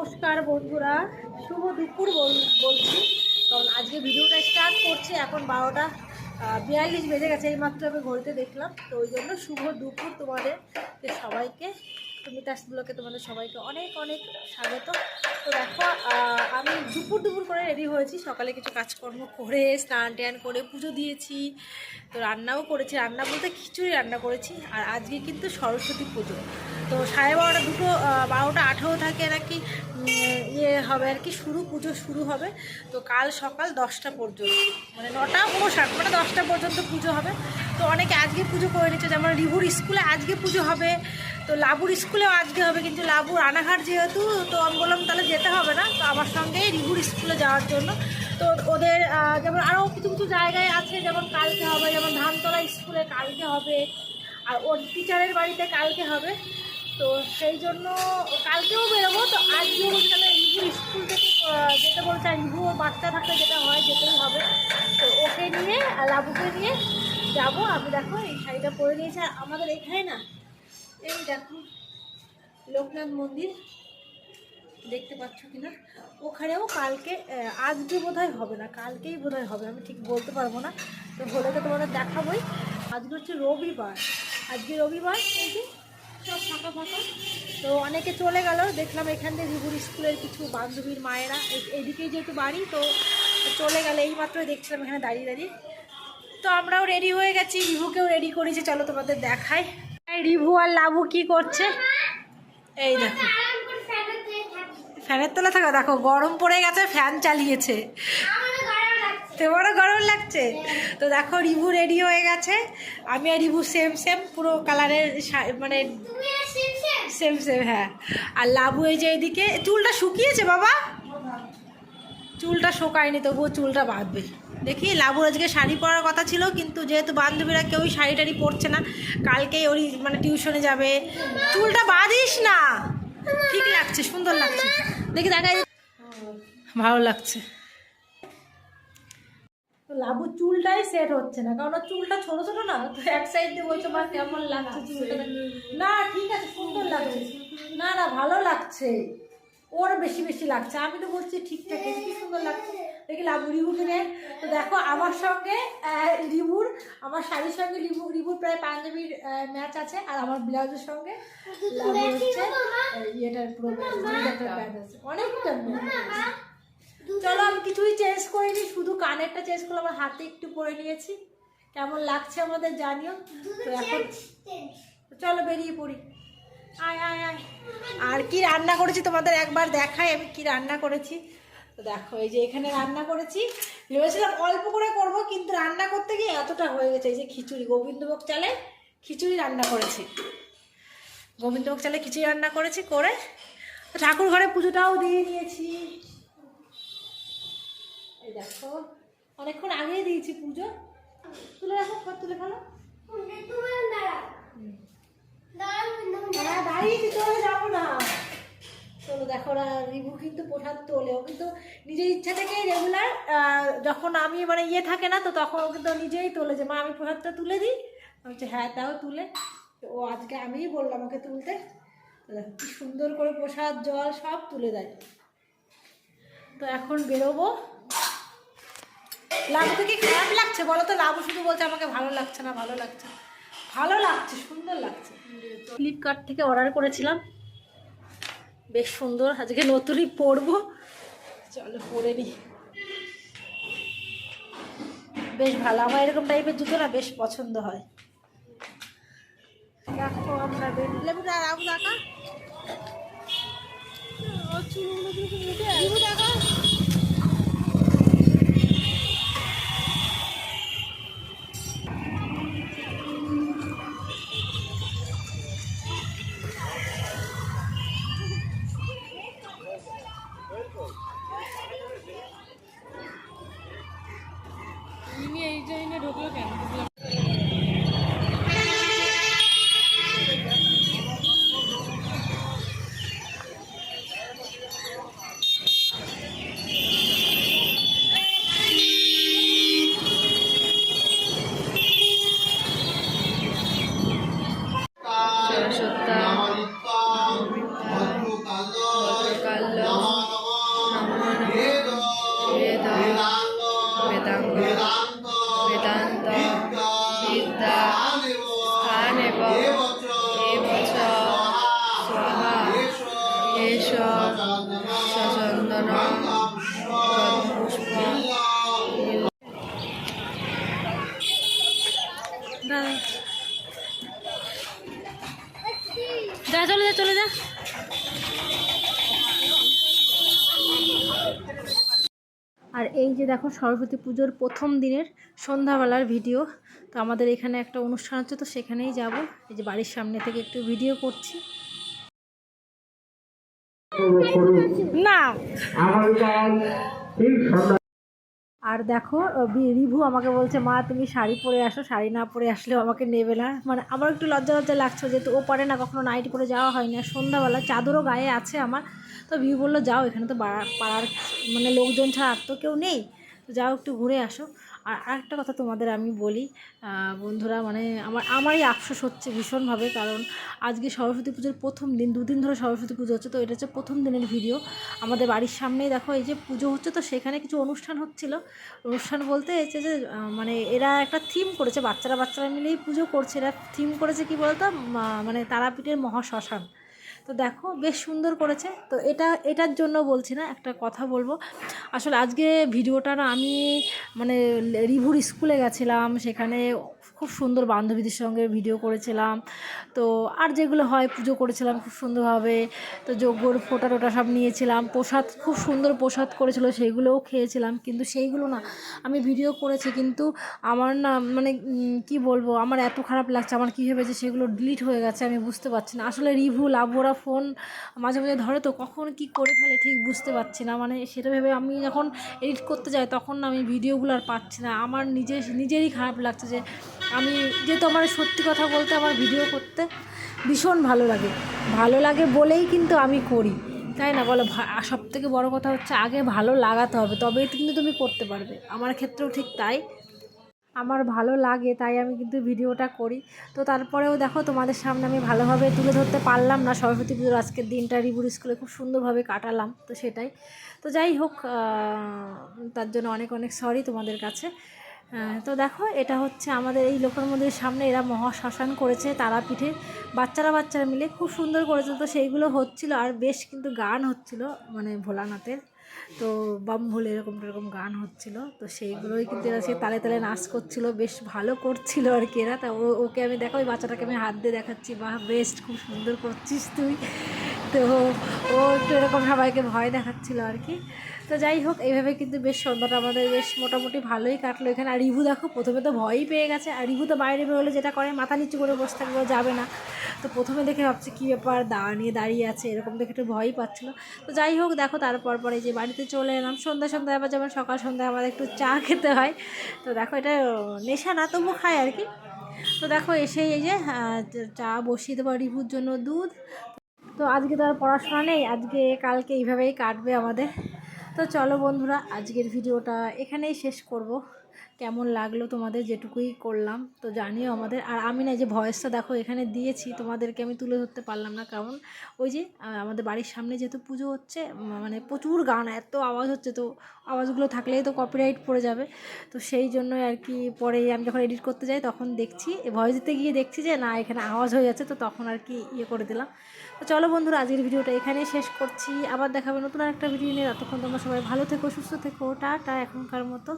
নমস্কার বন্ধুরা, শুভ দুপুর বল- বলছি। কারণ আজকে ভিডিওটা স্টার্ট করছে, এখন বারোটা বিয়াল্লিশ বেজে গেছে এই মাত্র আমি ঘড়িতে দেখলাম। তো ওই জন্য শুভ দুপুর তোমাদের সবাইকে তুমি ব্লকে তোমাদের সবাইকে অনেক অনেক স্বাগত। তো দেখো আমি দুপুর দুপুর করে রেডি হয়েছি। সকালে কিছু কাজকর্ম করে, স্নান ট্যান করে পুজো দিয়েছি। তো রান্নাও করেছি। রান্না বলতে খিচুড়ি রান্না করেছি। আর আজকে কিন্তু সরস্বতী পুজো। তো সাড়ে বারোটা দুটো বারোটা আঠেরো থাকে নাকি ইয়ে হবে আর কি, শুরু, পুজো শুরু হবে। তো কাল সকাল দশটা পর্যন্ত। মানে নটা উনষাট নটা, দশটা পর্যন্ত পুজো হবে। তো অনেকে আজকে পুজো করে নিচ্ছে। যেমন রিভুর স্কুলে আজকে পুজো হবে। তো লাবুর স্কুলেও আজকে হবে, কিন্তু লাবুর রানাঘাট যেহেতু, তো আমি বললাম তাহলে যেতে হবে না, তো আমার সঙ্গে রিভুর স্কুলে যাওয়ার জন্য। তো ওদের যেমন আরও কিছু কিছু জায়গায় আছে, যেমন কালকে হবে, যেমন ধানতলা স্কুলে কালকে হবে, আর ওর টিচারের বাড়িতে কালকে হবে। তো সেই জন্য কালকেও বেরোবো, তো আজকে বলছে তাহলে রিভুর স্কুল থেকে যেতে বলছে রিভু বাচ্চা থাকলে যেটা হয়, যেতেই হবে। তো ওকে নিয়ে লাবুকে নিয়ে যাব। আমি দেখো, এই শাড়িটা পরে নিয়েছি আমাদের এখানে না এই দেখো, লোকনাথ মন্দির। দেখতে পাচ্ছ কিনা? ওখানেও কালকে আজকে বোধহয় হবে না, কালকেই বোধহয় হবে, আমি ঠিক বলতে পারব না। তো হলে তো তোমাদের দেখাবোই। আজকে হচ্ছে রবিবার। আজকে রবিবার, এই সব ফাঁকা ফাঁকা। তো অনেকে চলে গেল, দেখলাম এখান থেকে ভিভুর স্কুলের কিছু বান্ধবীর মায়েরা এইদিকেই যেহেতু বাড়ি, তো চলে গেলে এই মাত্রই দেখছিলাম এখানে দাঁড়িয়ে দাঁড়িয়ে। তো আমরাও রেডি হয়ে গেছি, রিভুকেও রেডি করেছি, চলো তোমাদের এই রিভু আর লাভু কি করছে? এই দেখো। ফ্যানের তলা থাকা, দেখো, গরম পড়ে গেছে, ফ্যান চালিয়েছে। তোমারও গরম লাগছে। তো দেখো, রিভু রেডি হয়ে গেছে। আমি আর রিভু সেম সেম পুরো কালারের মানে সেম সেম হ্যাঁ। আর লাবু এই যে এদিকে, চুলটা শুকিয়েছে বাবা? চুলটা শোকায়নি, তবুও চুলটা বাঁধবে। দেখি লাবুর আজকে শাড়ি পরার কথা ছিল কিন্তু যেহেতু বান্ধবীরা কেউই শাড়ি টাড়ি পরছে না কালকেই ওরই মানে টিউশনে যাবে। চুলটা বাঁধিস না। ঠিক লাগছে সুন্দর লাগছে। দেখি দেখাই। ভালো লাগছে। লাবু চুলটাই সেট হচ্ছে না কারণ ওর চুলটা ছোট ছোট না তো এক সাইড দিয়ে বলছে মা কেমন লাগছে চুলটা। না ঠিক আছে সুন্দর লাগছে। না না ভালো লাগছে। ওর বেশি বেশি লাগছে। আমি তো বলছি ঠিকঠাক কি সুন্দর লাগছে। দেখি লাবু রিভুকে নিয়ে তো দেখো আমার সঙ্গে রিভুর আমার শাড়ির সঙ্গে রিভু রিভুর প্রায় পাঞ্জাবির ম্যাচ আছে আর আমার ব্লাউজের সঙ্গে ইয়েটার পুরো অনেকটা চলো আমি কিছুই চেঞ্জ করিনি শুধু কানেরটা চেঞ্জ করলাম আমার হাতে একটু পরে নিয়েছি। কেমন লাগছে আমাদের জানিও? তো এখন চলো বেরিয়ে পড়ি। আয় আয় আয়। আর কি রান্না করেছি তোমাদের একবার দেখাই আমি কি রান্না করেছি। তো দেখো, এই যে এখানে রান্না করেছি। ভেবেছিলাম অল্প করে করব, কিন্তু রান্না করতে গিয়ে এতটা হয়ে গেছে। এই যে খিচুড়ি, গোবিন্দভোগ চালে খিচুড়ি রান্না করেছি। গোবিন্দভোগ চালে খিচুড়ি রান্না করেছি করে ঠাকুর ঘরে পুজোটাও দিয়ে নিয়েছি। এই দেখো, অনেকক্ষণ আগেই দিয়েছি পুজো। তুলে রাখো তুলে ফেলো হ্যাঁ দাঁড়িয়েছি চলে যাব না চলো দেখো ওরা রিভু কিন্তু প্রসাদ তোলে। ও কিন্তু নিজের ইচ্ছা থেকেই রেগুলার যখন আমি মানে ইয়ে থাকে না, তো তখন ও কিন্তু নিজেই তোলে যে, মা, আমি প্রসাদটা তুলে দিই। বলছি হ্যাঁ তাও তুলে। তো ও আজকে আমিই বললাম ওকে তুলতে। কি সুন্দর করে প্রসাদ, জল সব তুলে দেয়। তো এখন বেরোবো। লাবুকে কি খারাপ লাগছে? বলো তো, লাবু শুধু বলছে আমাকে ভালো লাগছে না, ভালো লাগছে। ভালো লাগছে, সুন্দর লাগছে। ফ্লিপকার্ট থেকে অর্ডার করেছিলাম। বেশ সুন্দর, আজকে নতুনই পরবো। চলো পরে নি। বেশ ভালো আমার এরকম টাইপের জুতো না, বেশ পছন্দ হয়। দেখো আমরা লেবু দেখা Bukan. যা চলে যা চলে যা। আর এই যে দেখো সরস্বতী পুজোর প্রথম দিনের সন্ধ্যাবেলার ভিডিও তো আমাদের এখানে একটা অনুষ্ঠান হচ্ছে তো সেখানেই যাব। এই যে বাড়ির সামনে থেকে একটু ভিডিও করছি। না। আর দেখো রিভু আমাকে বলছে, মা, তুমি শাড়ি পরে আসো, শাড়ি না পরে আসলেও আমাকে নেবে না। মানে আমার একটু লজ্জা লজ্জা লাগছে যেহেতু ও পারে না, কখনো নাইট করে যাওয়া হয় না। সন্ধ্যাবেলা চাদরও গায়ে আছে আমার। তো ভিউ বলল, যাও, এখানে তো পাড়া- পাড়ার মানে লোকজন ছাড়া আর তো কেউ নেই। তো যাও, একটু ঘুরে আসো। আর আরেকটা কথা তোমাদের আমি বলি বন্ধুরা মানে আমার, আমারই আফসোস হচ্ছে ভীষণভাবে, কারণ আজকে সরস্বতী পুজোর প্রথম দিন, দুদিন ধরে সরস্বতী পুজো হচ্ছে, তো এটা হচ্ছে প্রথম দিনের ভিডিও। আমাদের বাড়ির সামনেই দেখো, এই যে পুজো হচ্ছে, তো সেখানে কিছু অনুষ্ঠান হচ্ছিল। অনুষ্ঠান বলতে হচ্ছে যে মানে এরা একটা থিম করেছে, বাচ্চারা বাচ্চারা মিলেই পুজো করছে। এরা থিম করেছে কি বলতো? মানে তারাপীঠের মহাশ্মশান। তো দেখো, বেশ সুন্দর করেছে। তো এটা, এটার জন্য বলছি না, একটা কথা বলব। আসলে আজকে ভিডিওটা না আমি মানে রিভুর স্কুলে গেছিলাম, সেখানে খুব সুন্দর বান্ধবীদের সঙ্গে ভিডিও করেছিলাম। তো আর যেগুলো হয়, পুজো করেছিলাম খুব সুন্দরভাবে। তো যজ্ঞর ফোটা টোটা সব নিয়েছিলাম। প্রসাদ, খুব সুন্দর প্রসাদ করেছিল সেইগুলোও খেয়েছিলাম। কিন্তু সেইগুলো না আমি ভিডিও করেছি, কিন্তু আমার না মানে কি বলব, আমার এত খারাপ লাগছে, আমার কী ভেবেছে সেগুলো ডিলিট হয়ে গেছে, আমি বুঝতে পারছি না। আসলে রিভু, লাভোরা ফোন মাঝে মাঝে ধরে তো কখন কি করে ফেলে ঠিক বুঝতে পারছি না। মানে সেটা ভেবে আমি যখন এডিট করতে যাই তখন আমি ভিডিওগুলো আর পাচ্ছি না। আমার নিজের নিজেরই খারাপ লাগছে যে আমি, যেহেতু আমার সত্যি কথা বলতে আমার ভিডিও করতে ভীষণ ভালো লাগে। ভালো লাগে বলেই কিন্তু আমি করি। তাই না? বলো সব থেকে বড়ো কথা হচ্ছে আগে ভালো লাগাতে হবে, তবেই কিন্তু তুমি করতে পারবে। আমার ক্ষেত্রেও ঠিক তাই। আমার ভালো লাগে, তাই আমি কিন্তু ভিডিওটা করি। তো তারপরেও দেখো তোমাদের সামনে আমি ভালোভাবে তুলে ধরতে পারলাম না। সরস্বতী পুজোর আজকের দিনটা রিবুর স্কুলে খুব সুন্দরভাবে কাটালাম, তো সেটাই। তো যাই হোক তার জন্য অনেক অনেক সরি তোমাদের কাছে। তো দেখো, এটা হচ্ছে আমাদের এই লোকের মন্দিরের সামনে এরা মহাশ্মশান করেছে, তারাপীঠে। বাচ্চারা বাচ্চারা মিলে খুব সুন্দর করেছে তো সেইগুলো হচ্ছিল। আর বেশ কিন্তু গান হচ্ছিল মানে ভোলানাথের। তো বাম ভুলে এরকম এরকম গান হচ্ছিল। তো সেইগুলোই কিন্তু এরা সে তালে তালে নাচ করছিল, বেশ ভালো করছিল আর কি এরা। তা ওকে আমি দেখো, ওই বাচ্চাটাকে আমি হাত দিয়ে দেখাচ্ছি বা বেস্ট খুব সুন্দর করছিস তুই। তো ও একটু এরকম সবাইকে ভয় দেখাচ্ছিল আর কি। তো যাই হোক, এইভাবে কিন্তু বেশ সন্ধ্যাটা আমাদের বেশ মোটামুটি ভালোই কাটলো এখানে। আর রিভু দেখো, প্রথমে তো ভয়ই পেয়ে গেছে। আর রিভু তো বাইরে বেরোলে যেটা করে, মাথা নিচু করে বসে থাকবে, ও যাবে না। তো প্রথমে দেখে ভাবছে, কী ব্যাপার? দাঁড়িয়ে দাঁড়িয়ে আছে। এরকম দেখে একটু ভয়ই পাচ্ছিলো। তো যাই হোক, দেখো তারপর পরে যে বাড়িতে চলে এলাম। সন্ধ্যা সন্ধ্যা আবার যেমন সকাল সন্ধ্যায় আমাদের একটু চা খেতে হয়। তো দেখো এটা নেশা না তবু খায় আর কি। তো দেখো এসেই এই যে চা বসিয়ে দেবো রিভুর জন্য দুধ। তো আজকে তো আর পড়াশোনা নেই, আজকে, কালকে এইভাবেই কাটবে আমাদের। তো চলো বন্ধুরা, আজকের ভিডিওটা এখানেই শেষ করব। কেমন লাগল তোমাদের যেটুকুই করলাম, তো জানিও আমাদের। আর আমি না যে ভয়েসটা দেখো, এখানে দিয়েছি, তোমাদেরকে আমি তুলে ধরতে পারলাম না। কারণ ওই যে আমাদের বাড়ির সামনে যেহেতু পুজো হচ্ছে মানে প্রচুর গান, এত আওয়াজ হচ্ছে, তো আওয়াজগুলো থাকলেই তো কপিরাইট পড়ে যাবে। তো সেই জন্যই আর কি পরে আমি যখন এডিট করতে যাই, তখন দেখছি ভয়েস দিতে গিয়ে দেখছি যে, না, এখানে আওয়াজ হয়ে যাচ্ছে, তো তখন আর কি ইয়ে করে দিলাম। তো চলো বন্ধুরা, আজকের ভিডিওটা এখানেই শেষ করছি। আবার দেখাবে নতুন একটা ভিডিও নিয়ে। ততক্ষণ তোমরা সবাই ভালো থেকো, সুস্থ থেকো। টাটা, এখনকার মতো।